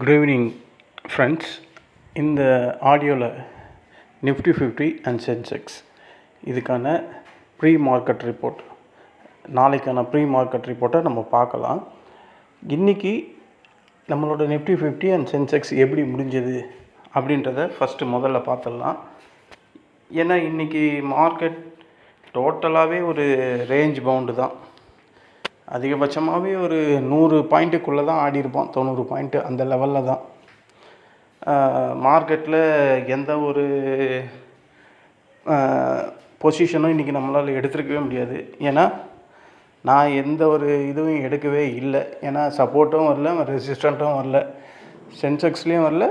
Good evening friends இந்த ஆடியோவில் Nifty fifty and Sensex இதுக்கான ப்ரீ மார்க்கெட் ரிப்போர்ட் நாளைக்கான ப்ரீ மார்க்கெட் ரிப்போர்ட்டை நம்ம பார்க்கலாம். இன்றைக்கி நம்மளோட நிஃப்டி ஃபிஃப்டி அண்ட் சென்செக்ஸ் எப்படி முடிஞ்சது அப்படின்றத ஃபஸ்ட்டு முதல்ல பார்த்துடலாம். ஏன்னா இன்றைக்கி மார்க்கெட் டோட்டலாகவே ஒரு ரேஞ்ச் பவுண்டு தான். அதிகபட்சமாகவே ஒரு நூறு பாயிண்ட்டுக்குள்ளே தான் ஆடியிருப்போம். தொண்ணூறு பாயிண்ட்டு அந்த லெவலில் தான். மார்க்கெட்டில் எந்த ஒரு பொசிஷனும் இன்றைக்கி நம்மளால் எடுத்துருக்கவே முடியாது. ஏன்னா நான் எந்த ஒரு இதுவும் எடுக்கவே இல்லை. ஏன்னா சப்போர்ட்டும் வரல ரெசிஸ்டண்ட்டும் வரல. சென்செக்ஸ்லேயும் வரல.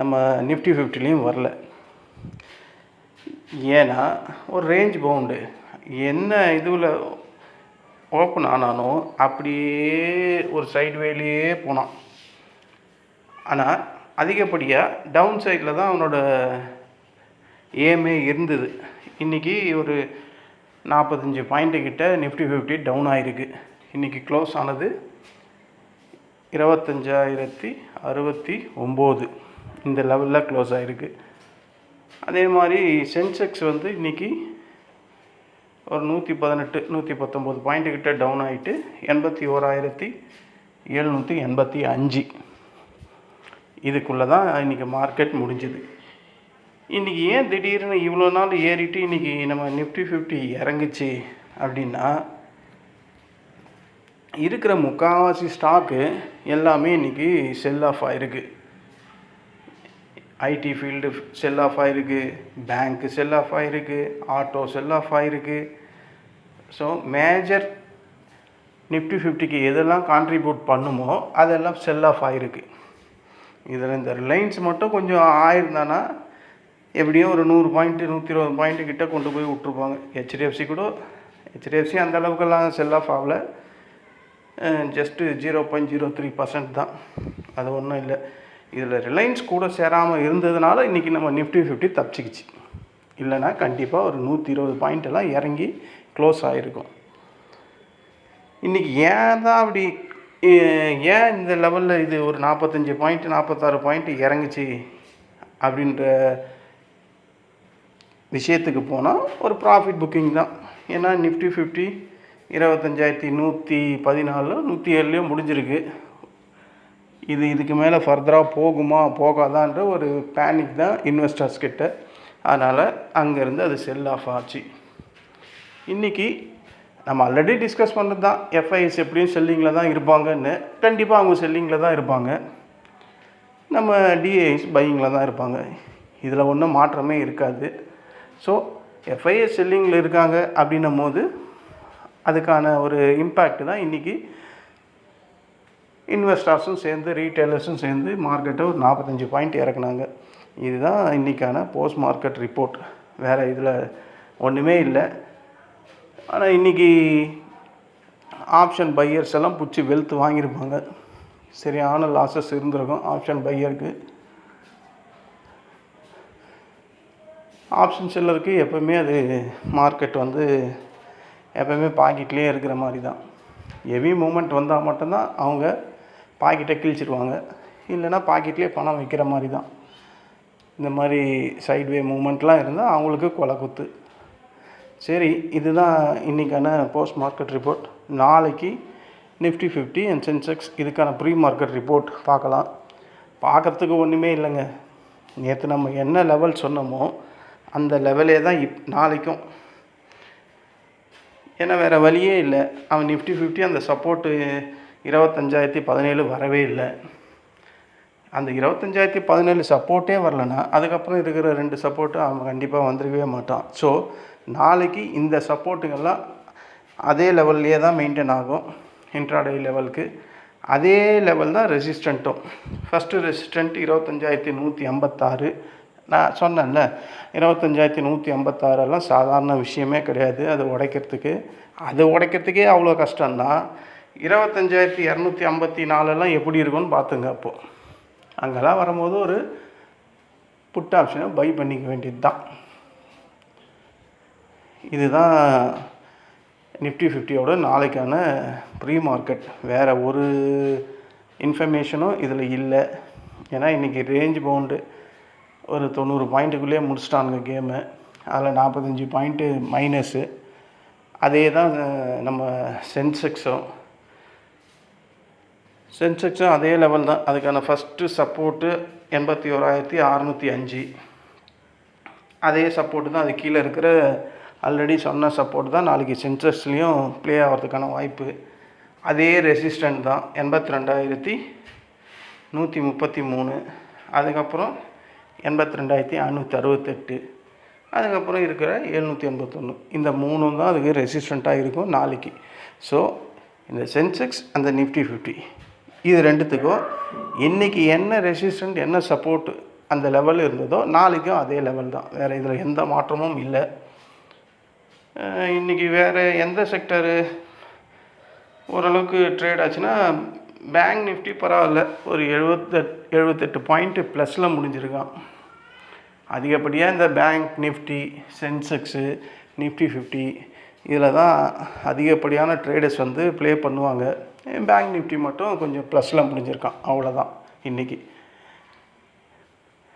நம்ம நிஃப்டி ஃபிஃப்டிலையும் வரல. ஏன்னா ஒரு ரேஞ்ச் பவுண்டு. என்ன இதுவில் ஓப்பன் ஆனானோ அப்படியே ஒரு சைடு வேலையே போனான். ஆனால் அதிகப்படியாக டவுன் சைடில் தான் அவனோட ஏமே இருந்தது. இன்றைக்கி ஒரு நாற்பத்தஞ்சு பாயிண்ட்டு கிட்ட நிஃப்டி ஃபிஃப்டி டவுன் ஆகிருக்கு இன்றைக்கி க்ளோஸ் ஆனது இருபத்தஞ்சாயிரத்தி அறுபத்தி ஒம்பது. இந்த லெவலில் க்ளோஸ் ஆகிருக்கு அதே மாதிரி சென்செக்ஸ் வந்து இன்றைக்கி ஒரு நூற்றி பதினெட்டு நூற்றி பத்தொம்போது பாயிண்ட்டு கிட்டே டவுன் ஆகிட்டு எண்பத்தி ஓராயிரத்தி எழுநூற்றி எண்பத்தி அஞ்சு. இதுக்குள்ளே தான் இன்றைக்கி மார்க்கெட் முடிஞ்சுது. இன்றைக்கி ஏன் திடீர்னு இவ்வளோ நாள் ஏறிட்டு இன்றைக்கி நம்ம நிஃப்டி ஃபிஃப்டி இறங்குச்சு அப்படின்னா இருக்கிற முக்கால்வாசி ஸ்டாக்கு எல்லாமே இன்றைக்கி செல் ஆஃப் ஆகிருக்கு ஐடி ஃபீல்டு செல் ஆஃப் ஆகிருக்கு பேங்க்கு செல் ஆஃப் ஆகிருக்கு ஆட்டோ செல் ஆஃப் ஆகிருக்கு ஸோ மேஜர் நிஃப்டி ஃபிஃப்டிக்கு எதெல்லாம் கான்ட்ரிபியூட் பண்ணுமோ அதெல்லாம் செல் ஆஃப் ஆகிருக்கு இதில் இந்த ரிலையன்ஸ் மட்டும் கொஞ்சம் ஆயிருந்தானா எப்படியோ ஒரு நூறு பாயிண்ட்டு நூற்றி இருபது பாயிண்ட்டு கிட்டே கொண்டு போய் விட்ருப்பாங்க ஹெச்டிஎஃப்சி கூட ஹெச்டிஎஃப்சி அந்த அளவுக்கெல்லாம் செல் ஆஃப் ஆகலை. Just zero point zero three percent தான். அது ஒன்றும் இல்லை. இதில் ரிலையன்ஸ் கூட சேராமல் இருந்ததுனால இன்றைக்கி நம்ம நிஃப்டி ஃபிஃப்டி தப்பிச்சிக்கிச்சு. இல்லைனா கண்டிப்பாக ஒரு நூற்றி இருபது பாயிண்ட் எல்லாம் இறங்கி க்ளோஸ் ஆகிருக்கும். இன்றைக்கி ஏன் தான் அப்படி ஏன் இந்த லெவலில் இது ஒரு நாற்பத்தஞ்சு பாயிண்ட் நாற்பத்தாறு பாயிண்ட் இறங்குச்சு அப்படின்ற விஷயத்துக்கு போனால் ஒரு ப்ராஃபிட் புக்கிங் தான். ஏன்னா நிஃப்டி ஃபிஃப்டி இருபத்தஞ்சாயிரத்தி நூற்றி பதினாலு நூற்றி ஏழுலேயும் முடிஞ்சிருக்கு. இது இதுக்கு மேலே ஃபர்தராக போகுமா போகாதான்ற ஒரு பேனிக் தான் இன்வெஸ்டர்ஸ் கிட்ட. அதனால் அங்கேருந்து அது செல் ஆஃப் ஆச்சு. இன்றைக்கி நம்ம ஆல்ரெடி டிஸ்கஸ் பண்ணுறது தான். எஃப்ஐஎஸ் எப்படியும் செல்லிங்கில் தான் இருப்பாங்கன்னு. கண்டிப்பாக அவங்க செல்லிங்கில் தான் இருப்பாங்க. நம்ம டிஏஎஸ் பையிங்கில் தான் இருப்பாங்க. இதில் ஒன்றும் மாற்றமே இருக்காது. ஸோ எஃப்ஐஎஸ் செல்லிங்கில் இருக்காங்க அப்படின்னும் போது அதுக்கான ஒரு இம்பேக்ட் தான் இன்றைக்கி இன்வெஸ்டர்ஸும் சேர்ந்து ரீட்டைலர்ஸும் சேர்ந்து மார்க்கெட்டை ஒரு நாற்பத்தஞ்சு பாயிண்ட் இறக்குனாங்க. இதுதான் இன்றைக்கான போஸ்ட் மார்க்கெட் ரிப்போர்ட். வேறு இதில் ஒன்றுமே இல்லை. ஆனால் இன்றைக்கி ஆப்ஷன் பையர்ஸ் எல்லாம் பிடிச்சி வெல்த் வாங்கியிருப்பாங்க. சரியான லாஸஸ் இருந்திருக்கும் ஆப்ஷன் பையருக்கு. ஆப்ஷன் செல்லருக்கு எப்போவுமே அது மார்க்கெட் வந்து எப்போவுமே பாக்கெட்லேயே இருக்கிற மாதிரி தான். ஹெவி மூமெண்ட் வந்தால் மட்டும்தான் அவங்க பாக்கெட்டை கிழிச்சிடுவாங்க இல்லைன்னா பாக்கெட்லேயே பணம் வைக்கிற மாதிரி தான் இந்த மாதிரி சைட்வே மூமெண்ட்லாம் இருந்தால் அவங்களுக்கு கொலை குத்து சரி இதுதான் இன்றைக்கான போஸ்ட் மார்க்கெட் ரிப்போர்ட் நாளைக்கு நிஃப்டி ஃபிஃப்டி அண்ட் சென்செக்ஸ் இதுக்கான ப்ரீ மார்க்கெட் ரிப்போர்ட் பார்க்கலாம். பார்க்குறதுக்கு ஒன்றுமே இல்லைங்க. நேற்று நம்ம என்ன லெவல் சொன்னோமோ அந்த லெவலே தான் இப் நாளைக்கும். ஏன்னா வேறு வழியே இல்லை. அவன் நிஃப்டி ஃபிஃப்டி அந்த சப்போர்ட்டு இருபத்தஞ்சாயிரத்தி பதினேழு வரவே இல்லை. அந்த இருபத்தஞ்சாயிரத்தி பதினேழு சப்போர்ட்டே வரலன்னா அதுக்கப்புறம் இருக்கிற ரெண்டு சப்போர்ட்டு அவன் கண்டிப்பாக வந்துருக்கவே மாட்டான். ஸோ நாளைக்கு இந்த சப்போர்ட்டுங்கள்லாம் அதே லெவல்லையே தான் மெயின்டைன் ஆகும். இன்ட்ராடே லெவலுக்கு. அதே லெவல் தான் ரெசிஸ்டண்ட்டும் ஃபஸ்ட்டு ரெசிஸ்டண்ட் இருபத்தஞ்சாயிரத்தி நூற்றி ஐம்பத்தாறு. நான் சொன்னேன்ல இருபத்தஞ்சாயிரத்தி நூற்றி ஐம்பத்தாறெல்லாம் சாதாரண விஷயமே கிடையாது. அது உடைக்கிறதுக்கு. அது உடைக்கிறதுக்கே அவ்வளோ கஷ்டம்தான். இருபத்தஞ்சாயிரத்தி இரநூத்தி ஐம்பத்தி நாலெல்லாம் எப்படி இருக்கும்னு பார்த்துங்க அப்போது அங்கெல்லாம் வரும்போது ஒரு புட் ஆப்ஷனை பை பண்ணிக்க வேண்டியது தான் இதுதான் நிஃப்டி ஃபிஃப்டியோட நாளைக்கான ப்ரீ மார்க்கெட் வேறு ஒரு இன்ஃபர்மேஷனும் இதில் இல்லை. ஏன்னா இன்றைக்கி ரேஞ்ச் பவுண்டு ஒரு தொண்ணூறு பாயிண்ட்டுக்குள்ளேயே முடிச்சிட்டானுங்க கேமு. அதில் நாற்பத்தஞ்சி பாயிண்ட்டு மைனஸு. அதே தான் நம்ம சென்செக்ஸும். சென்செக்ஸும் அதே லெவல் தான். அதுக்கான ஃபஸ்ட்டு சப்போர்ட்டு எண்பத்தி ஓராயிரத்தி அறநூற்றி அஞ்சு. அதே சப்போர்ட்டு தான் அது கீழே இருக்கிற ஆல்ரெடி சொன்ன சப்போர்ட் தான் நாளைக்கு சென்சஸ்லேயும் ப்ளே ஆகிறதுக்கான வாய்ப்பு. அதே ரெசிஸ்டன்ட் தான் எண்பத்தி ரெண்டாயிரத்தி நூற்றி முப்பத்தி மூணு. அதுக்கப்புறம் எண்பத்தி ரெண்டாயிரத்தி அறநூற்றி அறுபத்தெட்டு. அதுக்கப்புறம் இருக்கிற எழுநூற்றி எண்பத்தொன்று இந்த மூணும் தான் அதுக்கு ரெசிஸ்டண்ட்டாக இருக்கும் நாளைக்கு. ஸோ இந்த சென்செக்ஸ் அந்த நிஃப்டி ஃபிஃப்டி இது ரெண்டுத்துக்கும் இன்றைக்கி என்ன ரெசிஸ்டண்ட் என்ன சப்போர்ட் அந்த லெவல் இருந்ததோ நாளைக்கும் அதே லெவல் தான். வேறு இதில் எந்த மாற்றமும் இல்லை. இன்றைக்கி இன்னைக்கு வேறு எந்த செக்டரு ஓரளவுக்கு ட்ரேட் ஆச்சுன்னா பேங்க் நிஃப்டி பரவாயில்ல. ஒரு எழுபத்தெட் எழுபத்தெட்டு பாயிண்ட்டு ப்ளஸில் முடிஞ்சிருக்கான். அதிகப்படியாக இந்த bank Nifty Sensex Nifty fifty இதில் தான் அதிகப்படியான ட்ரேடர்ஸ் வந்து ப்ளே பண்ணுவாங்க. பேங்க் நிஃப்டி மட்டும் கொஞ்சம் ப்ளஸில் முடிஞ்சிருக்கான் அவ்வளோதான் இன்றைக்கி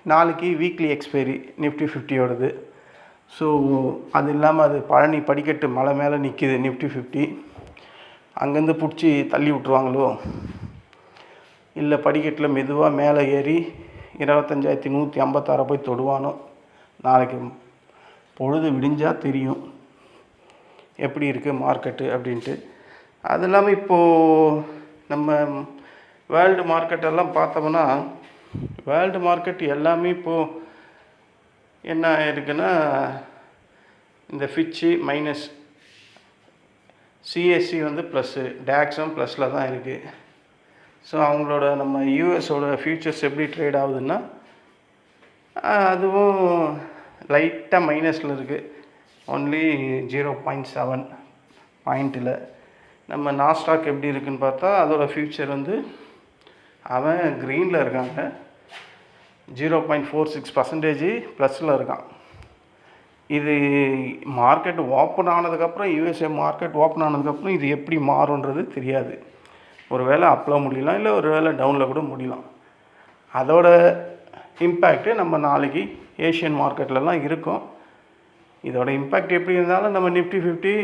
நாளைக்கு வீக்லி எக்ஸ்பைரி நிஃப்டி ஃபிஃப்டியோடது ஸோ அது இல்லாமல் அது பழனி படிக்கட்டு மலை மேலே நிற்கிது நிஃப்டி ஃபிஃப்டி அங்கேருந்து பிடிச்சி தள்ளி விட்ருவாங்களோ இல்லை படிக்கட்டில் மெதுவாக மேலே ஏறி இருபத்தஞ்சாயிரத்தி நூற்றி ஐம்பத்தாறை போய் தொடுவானோ? நாளைக்கு பொழுது விடிஞ்சால் தெரியும். எப்படி இருக்குது மார்க்கெட்டு அப்படின்ட்டு. அது இல்லாமல் இப்போது நம்ம வேர்ல்டு மார்க்கெட்டெல்லாம் பார்த்தோம்னா வேர்ல்டு மார்க்கெட் எல்லாமே இப்போது என்ன ஆயிருக்குன்னா இந்த ஃபிச்சு மைனஸ் சிஎஸ்சி வந்து ப்ளஸ்ஸு டேக்ஸும் ப்ளஸில் தான் இருக்குது ஸோ அவங்களோட நம்ம யூஎஸோட ஃபியூச்சர்ஸ் எப்படி ட்ரேட் ஆகுதுன்னா அதுவும் லைட்டாக மைனஸில் இருக்குது ஒன்லி ஜீரோ பாயிண்ட் செவன் பாயிண்ட்டில் நம்ம நாஸ்டாக் எப்படி இருக்குன்னு பார்த்தா அதோட ஃப்யூச்சர் வந்து அவன் க்ரீனில் இருக்காங்க. Zero point four six percentage ப்ளஸில் இருக்கான். இது மார்க்கெட் ஓப்பன் ஆனதுக்கப்புறம் யூஎஸ்ஏ மார்க்கெட் ஓப்பன் ஆனதுக்கப்புறம் இது எப்படி மாறுன்றது தெரியாது. ஒரு வேளை அப்பில் முடியலாம் இல்லை ஒரு வேளை டவுனில் கூட முடியலாம். அதோட இம்பேக்ட்டு நம்ம நாளைக்கு ஏஷியன் மார்க்கெட்லலாம் இருக்கும். இதோட இம்பேக்ட் எப்படி இருந்தாலும் நம்ம நிஃப்டி ஃபிஃப்டி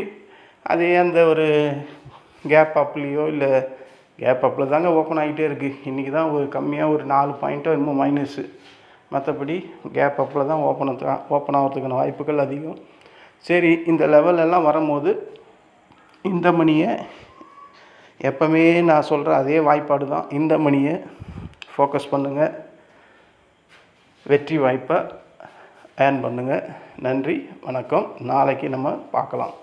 அதே அந்த ஒரு கேப் அப்லேயோ இல்லை கேப் அப்பில் தாங்க ஓப்பன் ஆகிட்டே இருக்குது இன்றைக்கி தான் ஒரு கம்மியாக ஒரு நாலு பாயிண்ட்டோ இன்னும் மைனஸு மற்றபடி கேப் அப்பில் தான் ஓப்பன் ஓப்பன் ஆகிறதுக்கான வாய்ப்புகள் அதிகம். சரி இந்த லெவலெல்லாம் எல்லாம் வரும்போது இந்த மணியை எப்போவுமே நான் சொல்கிற அதே வாய்ப்பாடு தான். இந்த மணியை ஃபோக்கஸ் பண்ணுங்கள் வெற்றி வாய்ப்பை ஏர்ன் பண்ணுங்கள் நன்றி வணக்கம். நாளைக்கு நம்ம பார்க்கலாம்.